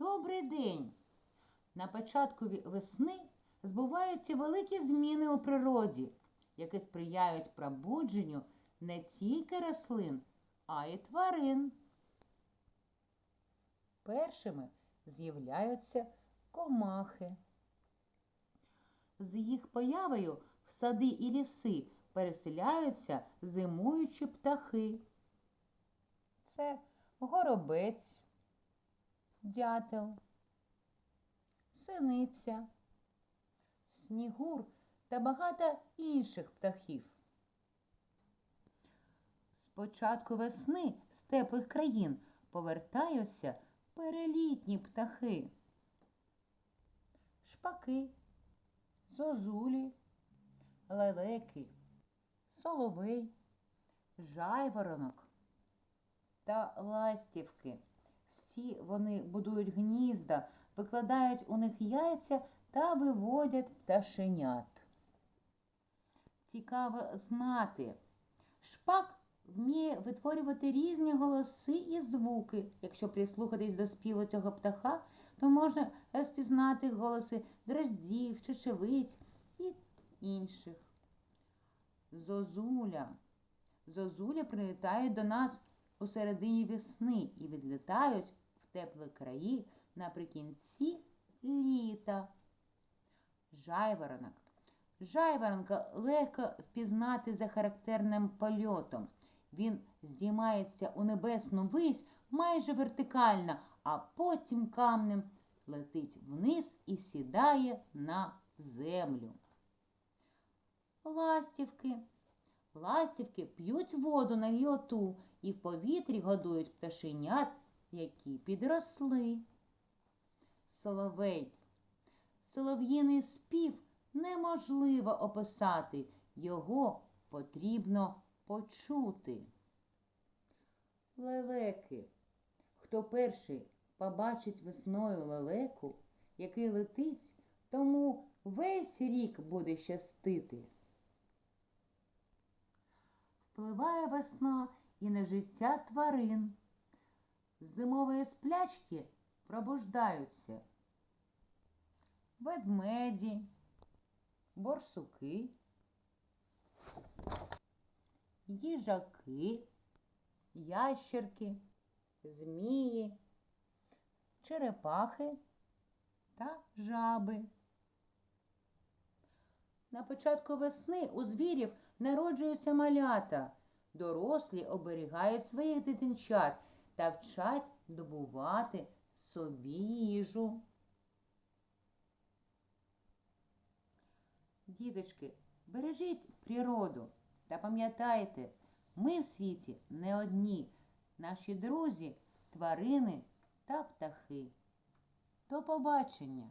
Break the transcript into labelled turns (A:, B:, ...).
A: Добрий день! На початку весни збуваються великі зміни у природі, які сприяють пробудженню не тільки рослин, а й тварин. Першими з'являються комахи. З їх появою в сади і ліси переселяються зимуючі птахи. Це горобець, дятел, синиця, снігур та багато інших птахів. З початку весни з теплих країн повертаються перелітні птахи, шпаки, зозулі, лелеки, соловей, жайворонок та ластівки. Всі вони будують гнізда, викладають у них яйця та виводять пташенят. Цікаво знати. Шпак вміє витворювати різні голоси і звуки. Якщо прислухатись до співу цього птаха, то можна розпізнати голоси дроздів, чечевиць і інших. Зозуля. Зозуля прилітають до нас у середині весни і відлітають в теплі краї наприкінці літа. Жайворонок. Жайворонка легко впізнати за характерним польотом. Він здіймається у небесну вись майже вертикально, а потім камнем летить вниз і сідає на землю. Ластівки. Ластівки п'ють воду на льоту і в повітрі годують пташенят, які підросли. Соловей. Солов'їний спів неможливо описати, його потрібно почути. Лелеки. Хто перший побачить весною лелеку, який летить, тому весь рік буде щастити. Впливає весна і на життя тварин. З зимової сплячки пробуждаються ведмеді, борсуки, їжаки, ящерки, змії, черепахи та жаби. На початку весни у звірів народжуються малята. Дорослі оберігають своїх дитинчат та вчать добувати собі їжу. Діточки, бережіть природу та пам'ятайте, ми в світі не одні, наші друзі, тварини та птахи. До побачення!